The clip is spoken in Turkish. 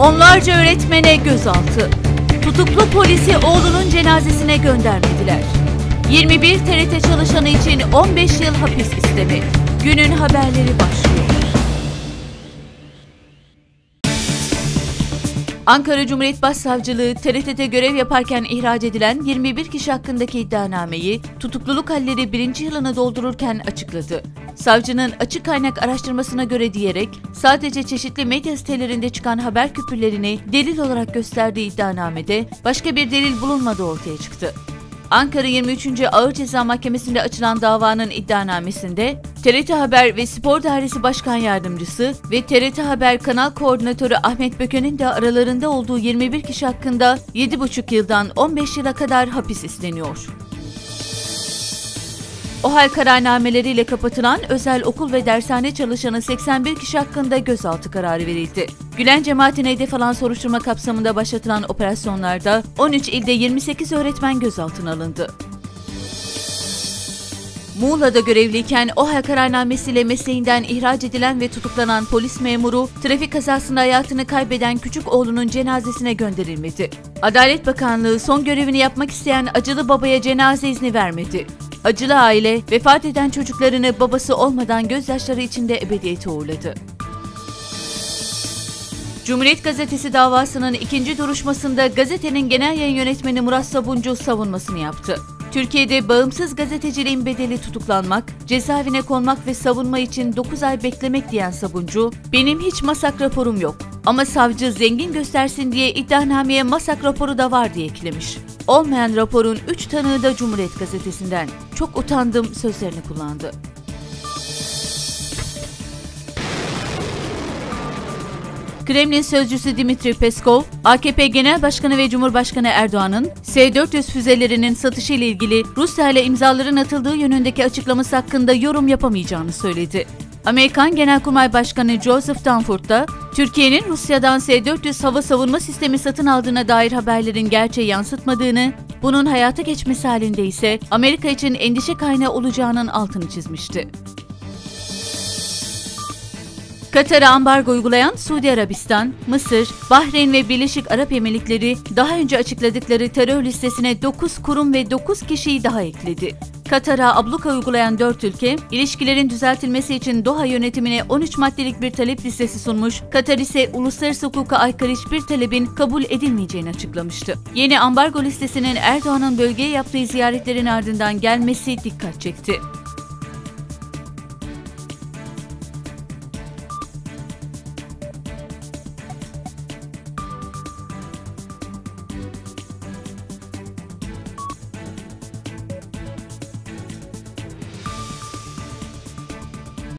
Onlarca öğretmene gözaltı. Tutuklu polisi oğlunun cenazesine göndermediler. 21 TRT çalışanı için 15 yıl hapis istemi. Günün haberleri başlıyor. Ankara Cumhuriyet Başsavcılığı TRT'de görev yaparken ihraç edilen 21 kişi hakkındaki iddianameyi tutukluluk halleri birinci yılını doldururken açıkladı. Savcının açık kaynak araştırmasına göre diyerek sadece çeşitli medya sitelerinde çıkan haber küpürlerini delil olarak gösterdiği iddianamede başka bir delil bulunmadığı ortaya çıktı. Ankara 23. Ağır Ceza Mahkemesi'nde açılan davanın iddianamesinde TRT Haber ve Spor Dairesi Başkan Yardımcısı ve TRT Haber Kanal Koordinatörü Ahmet Böke'nin de aralarında olduğu 21 kişi hakkında 7,5 yıldan 15 yıla kadar hapis isteniyor. OHAL kararnameleriyle kapatılan özel okul ve dershane çalışanı 81 kişi hakkında gözaltı kararı verildi. Gülen cemaatine hedef alan soruşturma kapsamında başlatılan operasyonlarda 13 ilde 28 öğretmen gözaltına alındı. Muğla'da görevliyken OHAL kararnamesiyle mesleğinden ihraç edilen ve tutuklanan polis memuru, trafik kazasında hayatını kaybeden küçük oğlunun cenazesine gönderilmedi. Adalet Bakanlığı son görevini yapmak isteyen acılı babaya cenaze izni vermedi. Acılı aile vefat eden çocuklarını babası olmadan gözyaşları içinde ebediyete uğurladı. Cumhuriyet Gazetesi davasının ikinci duruşmasında gazetenin genel yayın yönetmeni Murat Sabuncu savunmasını yaptı. Türkiye'de bağımsız gazeteciliğin bedeli tutuklanmak, cezaevine konmak ve savunma için 9 ay beklemek diyen Sabuncu, benim hiç masak raporum yok ama savcı zengin göstersin diye iddianameye masak raporu da var diye eklemiş. Olmayan raporun 3 tanığı da Cumhuriyet Gazetesi'nden. Çok utandım sözlerini kullandı. Kremlin sözcüsü Dimitri Peskov, AKP Genel Başkanı ve Cumhurbaşkanı Erdoğan'ın S-400 füzelerinin satışı ile ilgili Rusya ile imzaların atıldığı yönündeki açıklaması hakkında yorum yapamayacağını söyledi. Amerikan Genelkurmay Başkanı Joseph Dunford da Türkiye'nin Rusya'dan S-400 hava savunma sistemi satın aldığına dair haberlerin gerçeği yansıtmadığını, bunun hayata geçmesi halinde ise Amerika için endişe kaynağı olacağının altını çizmişti. Katar'a ambargo uygulayan Suudi Arabistan, Mısır, Bahreyn ve Birleşik Arap Emirlikleri daha önce açıkladıkları terör listesine 9 kurum ve 9 kişiyi daha ekledi. Katar'a abluka uygulayan 4 ülke, ilişkilerin düzeltilmesi için Doha yönetimine 13 maddelik bir talep listesi sunmuş, Katar ise uluslararası hukuka aykırı hiçbir talebin kabul edilmeyeceğini açıklamıştı. Yeni ambargo listesinin Erdoğan'ın bölgeye yaptığı ziyaretlerin ardından gelmesi dikkat çekti.